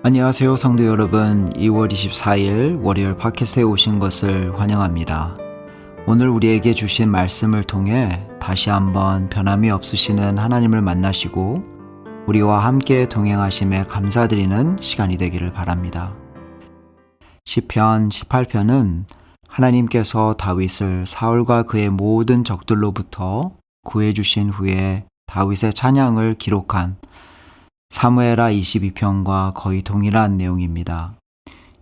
안녕하세요 성도 여러분 2월 24일 월요일 팟캐스트에 오신 것을 환영합니다. 오늘 우리에게 주신 말씀을 통해 다시 한번 변함이 없으시는 하나님을 만나시고 우리와 함께 동행하심에 감사드리는 시간이 되기를 바랍니다. 시편 18편은 하나님께서 다윗을 사울과 그의 모든 적들로부터 구해 주신 후에 다윗의 찬양을 기록한 사무에라 22편과 거의 동일한 내용입니다.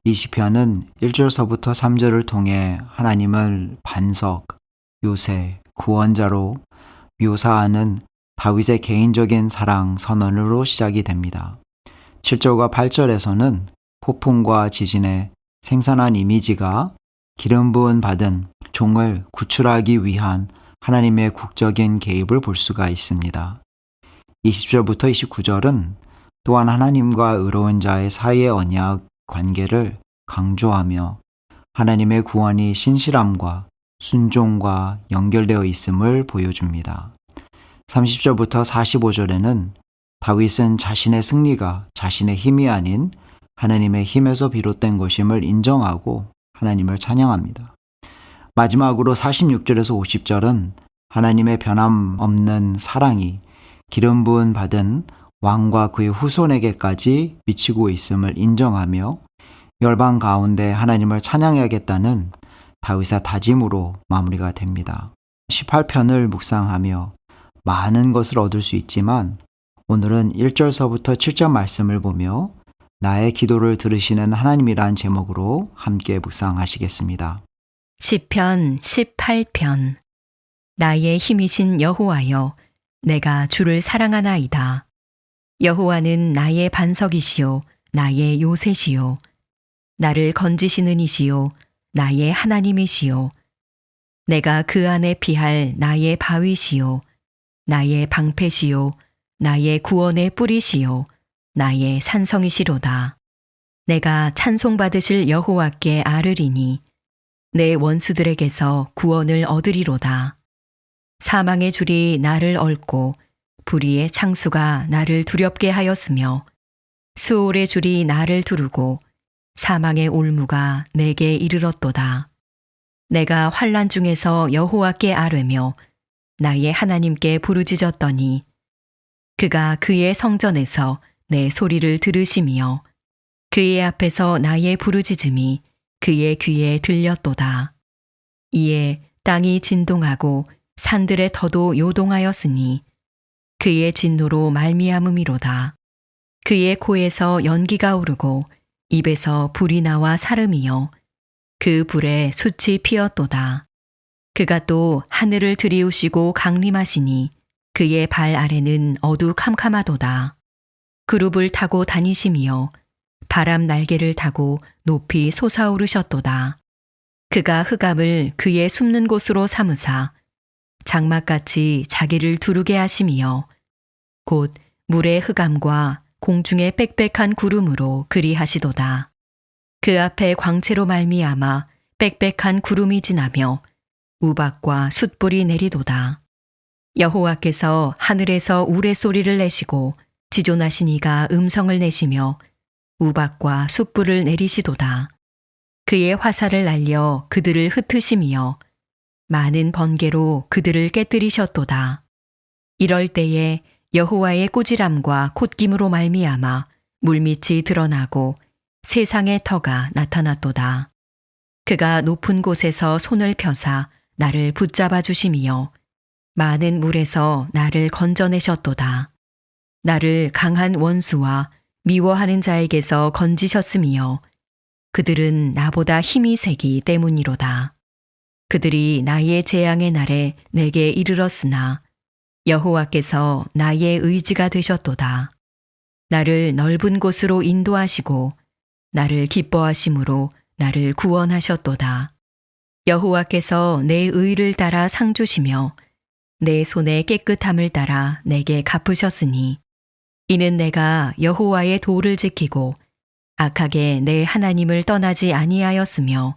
이 시편은 1절서부터 3절을 통해 하나님을 반석, 요새, 구원자로 묘사하는 다윗의 개인적인 사랑 선언으로 시작이 됩니다. 7절과 8절에서는 폭풍과 지진의 생산한 이미지가 기름 부은 받은 종을 구출하기 위한 하나님의 국적인 개입을 볼 수가 있습니다. 20절부터 29절은 또한 하나님과 의로운 자의 사이의 언약 관계를 강조하며 하나님의 구원이 신실함과 순종과 연결되어 있음을 보여줍니다. 30절부터 45절에는 다윗은 자신의 승리가 자신의 힘이 아닌 하나님의 힘에서 비롯된 것임을 인정하고 하나님을 찬양합니다. 마지막으로 46절에서 50절은 하나님의 변함없는 사랑이 기름 부은 받은 왕과 그의 후손에게까지 미치고 있음을 인정하며 열방 가운데 하나님을 찬양해야겠다는 다윗의 다짐으로 마무리가 됩니다. 18편을 묵상하며 많은 것을 얻을 수 있지만 오늘은 1절서부터 7절 말씀을 보며 나의 기도를 들으시는 하나님이란 제목으로 함께 묵상하시겠습니다. 시편 18편 나의 힘이신 여호와여 내가 주를 사랑하나이다. 여호와는 나의 반석이시요 나의 요새시요 나를 건지시는 이시요 나의 하나님이시요 내가 그 안에 피할 나의 바위시요 나의 방패시요 나의 구원의 뿌리시요 나의 산성이시로다. 내가 찬송받으실 여호와께 아르리니 내 원수들에게서 구원을 얻으리로다. 사망의 줄이 나를 얽고 불의의 창수가 나를 두렵게 하였으며 수올의 줄이 나를 두르고 사망의 올무가 내게 이르렀도다. 내가 환란 중에서 여호와께 아뢰며 나의 하나님께 부르짖었더니 그가 그의 성전에서 내 소리를 들으시며 그의 앞에서 나의 부르짖음이 그의 귀에 들렸도다. 이에 땅이 진동하고 산들의 터도 요동하였으니 그의 진노로 말미암음이로다. 그의 코에서 연기가 오르고 입에서 불이 나와 사름이여 그 불에 숯이 피었도다. 그가 또 하늘을 들이우시고 강림하시니 그의 발 아래는 어두캄캄하도다. 그룹을 타고 다니시며 바람 날개를 타고 높이 솟아오르셨도다. 그가 흑암을 그의 숨는 곳으로 삼으사 장막같이 자기를 두르게 하심이여 곧 물의 흑암과 공중의 빽빽한 구름으로 그리하시도다. 그 앞에 광채로 말미암아 빽빽한 구름이 지나며 우박과 숯불이 내리도다. 여호와께서 하늘에서 우레 소리를 내시고 지존하신 이가 음성을 내시며 우박과 숯불을 내리시도다. 그의 화살을 날려 그들을 흩으시며 많은 번개로 그들을 깨뜨리셨도다. 이럴 때에 여호와의 꾸지람과 콧김으로 말미암아 물밑이 드러나고 세상의 터가 나타났도다. 그가 높은 곳에서 손을 펴사 나를 붙잡아 주심이여 많은 물에서 나를 건져내셨도다. 나를 강한 원수와 미워하는 자에게서 건지셨음이여 그들은 나보다 힘이 세기 때문이로다. 그들이 나의 재앙의 날에 내게 이르렀으나 여호와께서 나의 의지가 되셨도다. 나를 넓은 곳으로 인도하시고 나를 기뻐하심으로 나를 구원하셨도다. 여호와께서 내 의를 따라 상 주시며 내 손의 깨끗함을 따라 내게 갚으셨으니 이는 내가 여호와의 도를 지키고 악하게 내 하나님을 떠나지 아니하였으며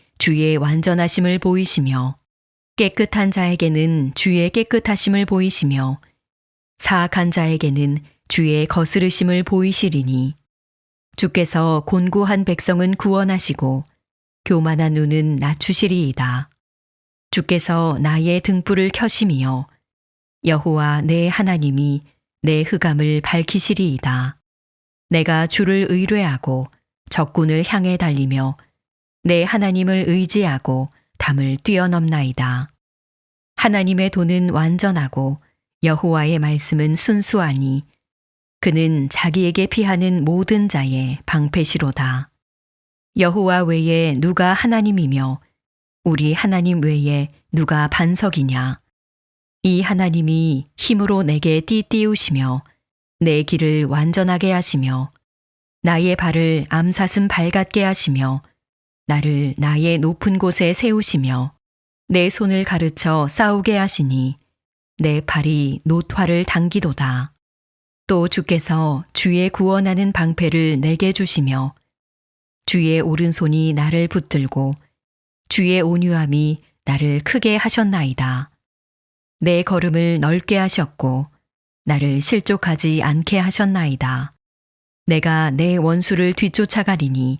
주의 완전하심을 보이시며 깨끗한 자에게는 주의 깨끗하심을 보이시며 사악한 자에게는 주의 거스르심을 보이시리니 주께서 곤고한 백성은 구원하시고 교만한 눈은 낮추시리이다. 주께서 나의 등불을 켜심이여 여호와 내 하나님이 내 흑암을 밝히시리이다. 내가 주를 의뢰하고 적군을 향해 달리며 내 하나님을 의지하고 담을 뛰어넘나이다. 하나님의 도는 완전하고 여호와의 말씀은 순수하니 그는 자기에게 피하는 모든 자의 방패시로다. 여호와 외에 누가 하나님이며 우리 하나님 외에 누가 반석이냐? 이 하나님이 힘으로 내게 띠띠우시며 내 길을 완전하게 하시며 나의 발을 암사슴 발 같게 하시며 나를 나의 높은 곳에 세우시며 내 손을 가르쳐 싸우게 하시니 내 발이 노화를 당기도다. 또 주께서 주의 구원하는 방패를 내게 주시며 주의 오른손이 나를 붙들고 주의 온유함이 나를 크게 하셨나이다. 내 걸음을 넓게 하셨고 나를 실족하지 않게 하셨나이다. 내가 내 원수를 뒤쫓아가리니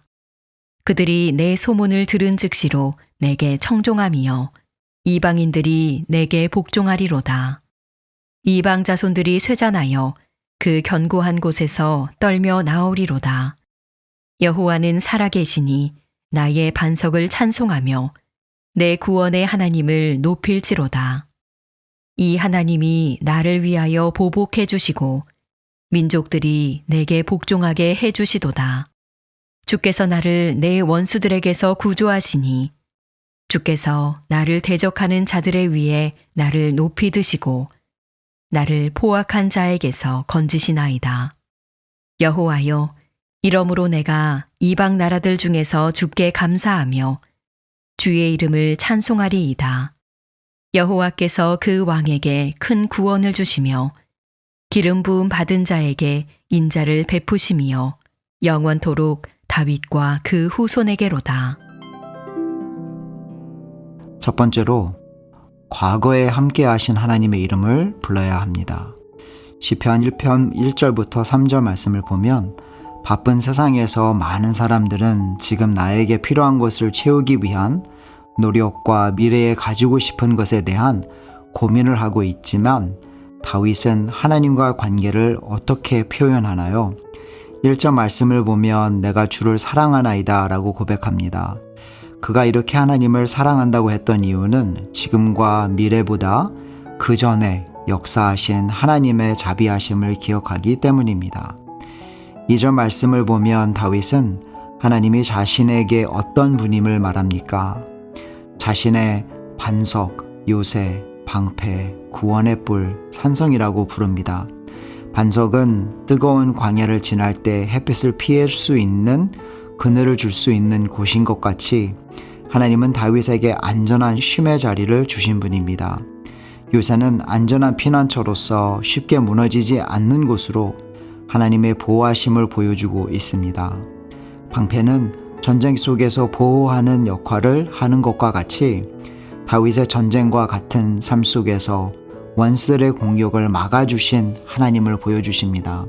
그들이 내 소문을 들은 즉시로 내게 청종함이여 이방인들이 내게 복종하리로다. 이방 자손들이 쇠잔하여 그 견고한 곳에서 떨며 나오리로다. 여호와는 살아계시니 나의 반석을 찬송하며 내 구원의 하나님을 높일지로다. 이 하나님이 나를 위하여 보복해 주시고 민족들이 내게 복종하게 해 주시도다. 주께서 나를 내 원수들에게서 구조하시니 주께서 나를 대적하는 자들의 위에 나를 높이 드시고 나를 포악한 자에게서 건지시나이다. 여호와여 이러므로 내가 이방 나라들 중에서 주께 감사하며 주의 이름을 찬송하리이다. 여호와께서 그 왕에게 큰 구원을 주시며 기름 부음 받은 자에게 인자를 베푸시며 영원토록 다윗과 그 후손에게로다. 첫 번째로 과거에 함께 하신 하나님의 이름을 불러야 합니다. 시편 1편 1절부터 3절 말씀을 보면 바쁜 세상에서 많은 사람들은 지금 나에게 필요한 것을 채우기 위한 노력과 미래에 가지고 싶은 것에 대한 고민을 하고 있지만 다윗은 하나님과 관계를 어떻게 표현하나요? 1절 말씀을 보면 내가 주를 사랑하나이다 라고 고백합니다. 그가 이렇게 하나님을 사랑한다고 했던 이유는 지금과 미래보다 그 전에 역사하신 하나님의 자비하심을 기억하기 때문입니다. 2절 말씀을 보면 다윗은 하나님이 자신에게 어떤 분임을 말합니까? 자신의 반석, 요새, 방패, 구원의 뿔, 산성이라고 부릅니다. 반석은 뜨거운 광야를 지날 때 햇빛을 피할 수 있는 그늘을 줄 수 있는 곳인 것 같이 하나님은 다윗에게 안전한 쉼의 자리를 주신 분입니다. 요새는 안전한 피난처로서 쉽게 무너지지 않는 곳으로 하나님의 보호하심을 보여주고 있습니다. 방패는 전쟁 속에서 보호하는 역할을 하는 것과 같이 다윗의 전쟁과 같은 삶 속에서 원수들의 공격을 막아주신 하나님을 보여주십니다.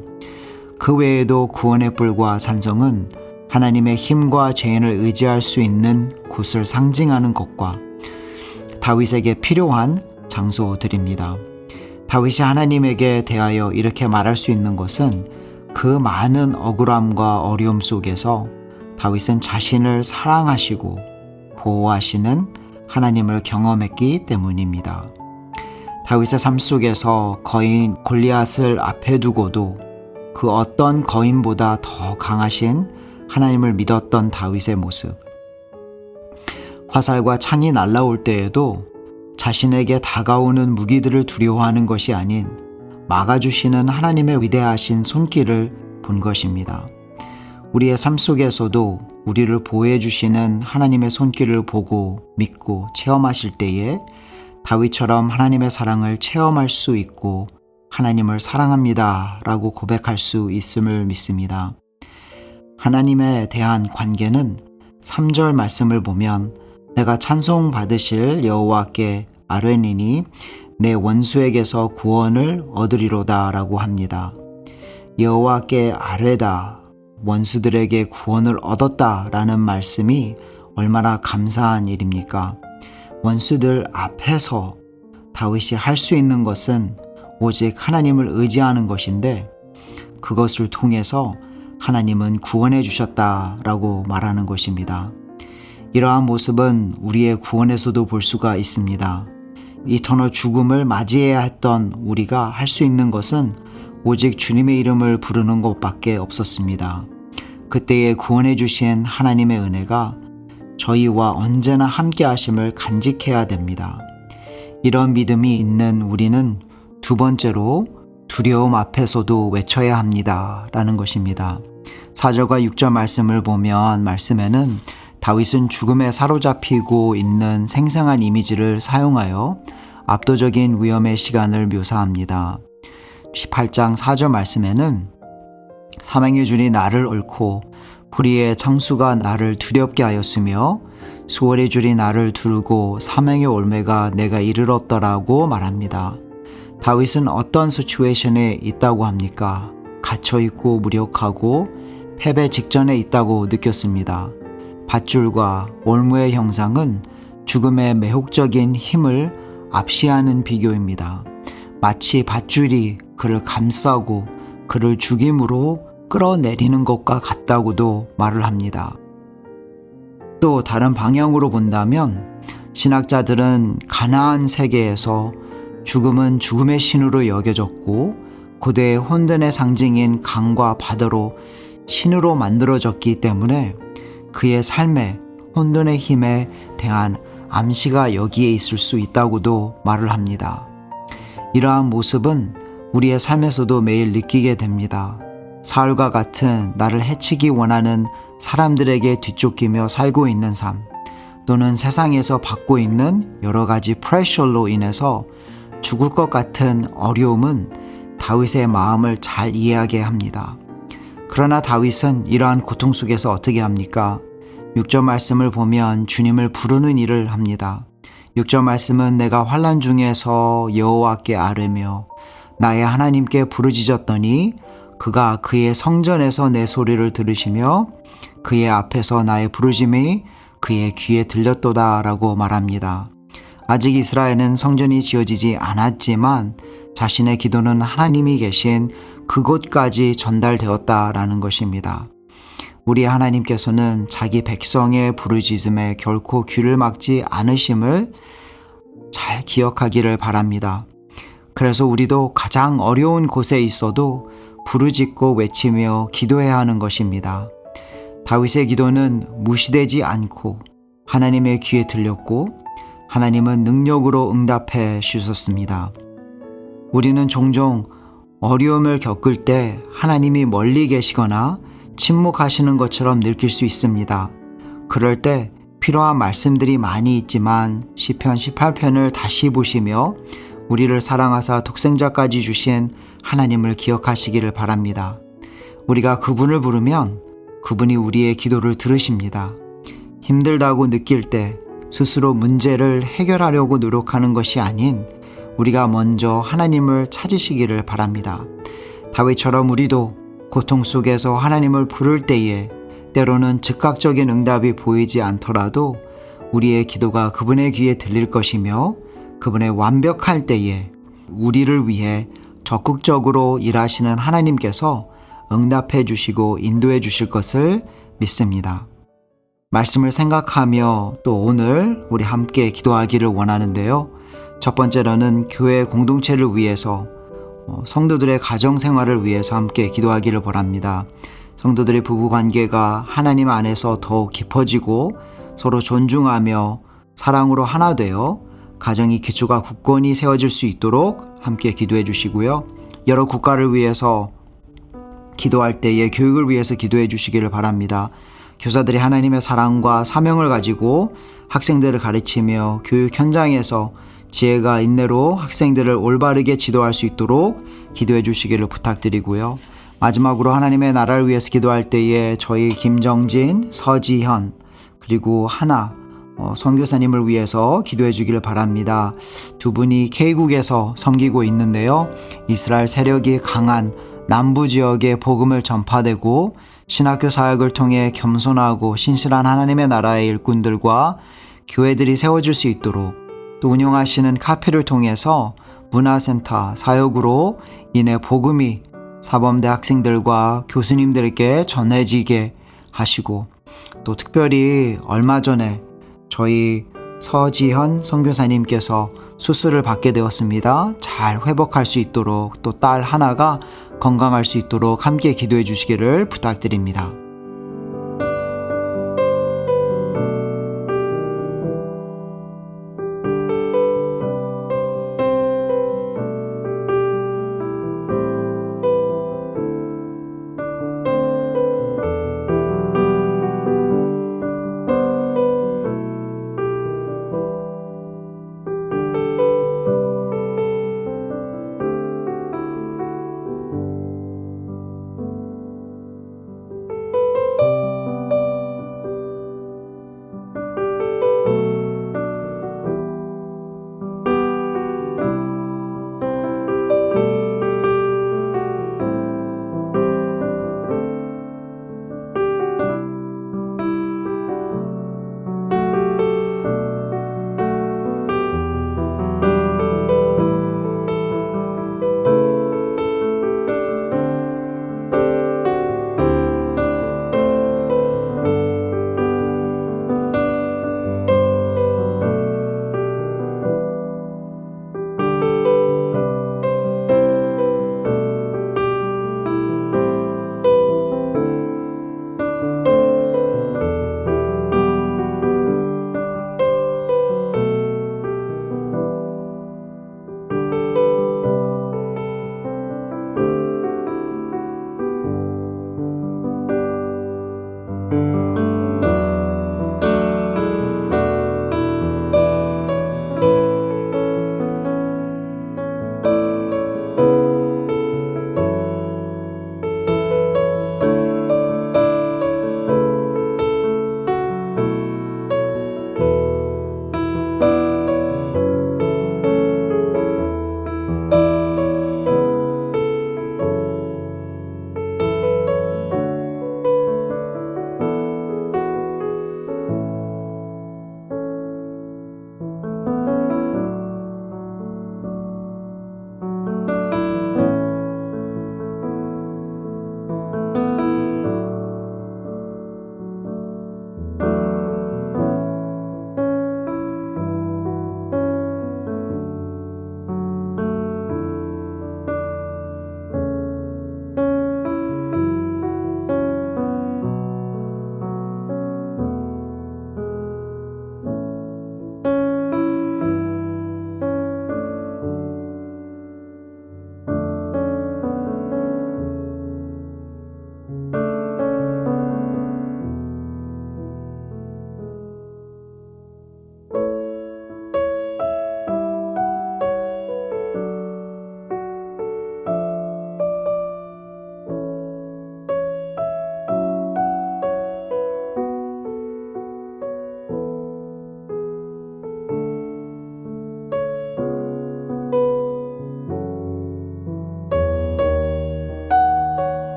그 외에도 구원의 뿔과 산성은 하나님의 힘과 죄인을 의지할 수 있는 곳을 상징하는 것과 다윗에게 필요한 장소들입니다. 다윗이 하나님에게 대하여 이렇게 말할 수 있는 것은 그 많은 억울함과 어려움 속에서 다윗은 자신을 사랑하시고 보호하시는 하나님을 경험했기 때문입니다. 다윗의 삶 속에서 거인 골리앗을 앞에 두고도 그 어떤 거인보다 더 강하신 하나님을 믿었던 다윗의 모습. 화살과 창이 날라올 때에도 자신에게 다가오는 무기들을 두려워하는 것이 아닌 막아주시는 하나님의 위대하신 손길을 본 것입니다. 우리의 삶 속에서도 우리를 보호해 주시는 하나님의 손길을 보고 믿고 체험하실 때에 다윗처럼 하나님의 사랑을 체험할 수 있고 하나님을 사랑합니다 라고 고백할 수 있음을 믿습니다. 하나님에 대한 관계는 3절 말씀을 보면 내가 찬송 받으실 여호와께 아뢰니니 내 원수에게서 구원을 얻으리로다라고 합니다. 여호와께 아뢰다 원수들에게 구원을 얻었다라는 말씀이 얼마나 감사한 일입니까? 원수들 앞에서 다윗이 할 수 있는 것은 오직 하나님을 의지하는 것인데 그것을 통해서 하나님은 구원해 주셨다라고 말하는 것입니다. 이러한 모습은 우리의 구원에서도 볼 수가 있습니다. 이터널 죽음을 맞이해야 했던 우리가 할 수 있는 것은 오직 주님의 이름을 부르는 것밖에 없었습니다. 그때에 구원해 주신 하나님의 은혜가 저희와 언제나 함께 하심을 간직해야 됩니다. 이런 믿음이 있는 우리는 두 번째로 두려움 앞에서도 외쳐야 합니다. 라는 것입니다. 4절과 6절 말씀을 보면 말씀에는 다윗은 죽음에 사로잡히고 있는 생생한 이미지를 사용하여 압도적인 위험의 시간을 묘사합니다. 18장 4절 말씀에는 사망의 줄이 나를 얽고 불의의 창수가 나를 두렵게 하였으며 수월의 줄이 나를 두르고 사망의 올매가 내가 이르렀더라고 말합니다. 다윗은 어떤 시츄에이션에 있다고 합니까? 갇혀 있고 무력하고 패배 직전에 있다고 느꼈습니다. 밧줄과 올무의 형상은 죽음의 매혹적인 힘을 압시하는 비교입니다. 마치 밧줄이 그를 감싸고 그를 죽임으로 끌어내리는 것과 같다고도 말을 합니다. 또 다른 방향으로 본다면 신학자들은 가나안 세계에서 죽음은 죽음의 신으로 여겨졌고 고대의 혼돈의 상징인 강과 바다로 신으로 만들어졌기 때문에 그의 삶에 혼돈의 힘에 대한 암시가 여기에 있을 수 있다고도 말을 합니다. 이러한 모습은 우리의 삶에서도 매일 느끼게 됩니다. 사울과 같은 나를 해치기 원하는 사람들에게 뒤쫓기며 살고 있는 삶, 또는 세상에서 받고 있는 여러 가지 프레셔로 인해서 죽을 것 같은 어려움은 다윗의 마음을 잘 이해하게 합니다. 그러나 다윗은 이러한 고통 속에서 어떻게 합니까? 6절 말씀을 보면 주님을 부르는 일을 합니다. 6절 말씀은 내가 환란 중에서 여호와께 아뢰며 나의 하나님께 부르짖었더니 그가 그의 성전에서 내 소리를 들으시며 그의 앞에서 나의 부르짐이 그의 귀에 들렸도다라고 말합니다. 아직 이스라엘은 성전이 지어지지 않았지만 자신의 기도는 하나님이 계신 그곳까지 전달되었다라는 것입니다. 우리 하나님께서는 자기 백성의 부르짖음에 결코 귀를 막지 않으심을 잘 기억하기를 바랍니다. 그래서 우리도 가장 어려운 곳에 있어도 부르짖고 외치며 기도해야 하는 것입니다. 다윗의 기도는 무시되지 않고 하나님의 귀에 들렸고 하나님은 능력으로 응답해 주셨습니다. 우리는 종종 어려움을 겪을 때 하나님이 멀리 계시거나 침묵하시는 것처럼 느낄 수 있습니다. 그럴 때 필요한 말씀들이 많이 있지만 시편 18편을 다시 보시며 우리를 사랑하사 독생자까지 주신 하나님을 기억하시기를 바랍니다. 우리가 그분을 부르면 그분이 우리의 기도를 들으십니다. 힘들다고 느낄 때 스스로 문제를 해결하려고 노력하는 것이 아닌 우리가 먼저 하나님을 찾으시기를 바랍니다. 다윗처럼 우리도 고통 속에서 하나님을 부를 때에 때로는 즉각적인 응답이 보이지 않더라도 우리의 기도가 그분의 귀에 들릴 것이며 그분의 완벽할 때에 우리를 위해 적극적으로 일하시는 하나님께서 응답해 주시고 인도해 주실 것을 믿습니다. 말씀을 생각하며 또 오늘 우리 함께 기도하기를 원하는데요. 첫 번째로는 교회 공동체를 위해서 어, 성도들의 가정 생활을 위해서 함께 기도하기를 바랍니다. 성도들의 부부 관계가 하나님 안에서 더욱 깊어지고 서로 존중하며 사랑으로 하나 되어 가정이 기초가 굳건히 세워질 수 있도록 함께 기도해 주시고요. 여러 국가를 위해서 기도할 때에 교육을 위해서 기도해 주시기를 바랍니다. 교사들이 하나님의 사랑과 사명을 가지고 학생들을 가르치며 교육 현장에서 지혜가 인내로 학생들을 올바르게 지도할 수 있도록 기도해 주시기를 부탁드리고요. 마지막으로 하나님의 나라를 위해서 기도할 때에 저희 김정진, 서지현, 그리고 하나 어, 선교사님을 위해서 기도해 주기를 바랍니다. 두 분이 K국에서 섬기고 있는데요. 이스라엘 세력이 강한 남부 지역에 복음을 전파되고 신학교 사역을 통해 겸손하고 신실한 하나님의 나라의 일꾼들과 교회들이 세워질 수 있도록 또 운영하시는 카페를 통해서 문화센터 사역으로 인해 복음이 사범대 학생들과 교수님들에게 전해지게 하시고 또 특별히 얼마 전에 저희 서지현 선교사님께서 수술을 받게 되었습니다. 잘 회복할 수 있도록 또 딸 하나가 건강할 수 있도록 함께 기도해 주시기를 부탁드립니다.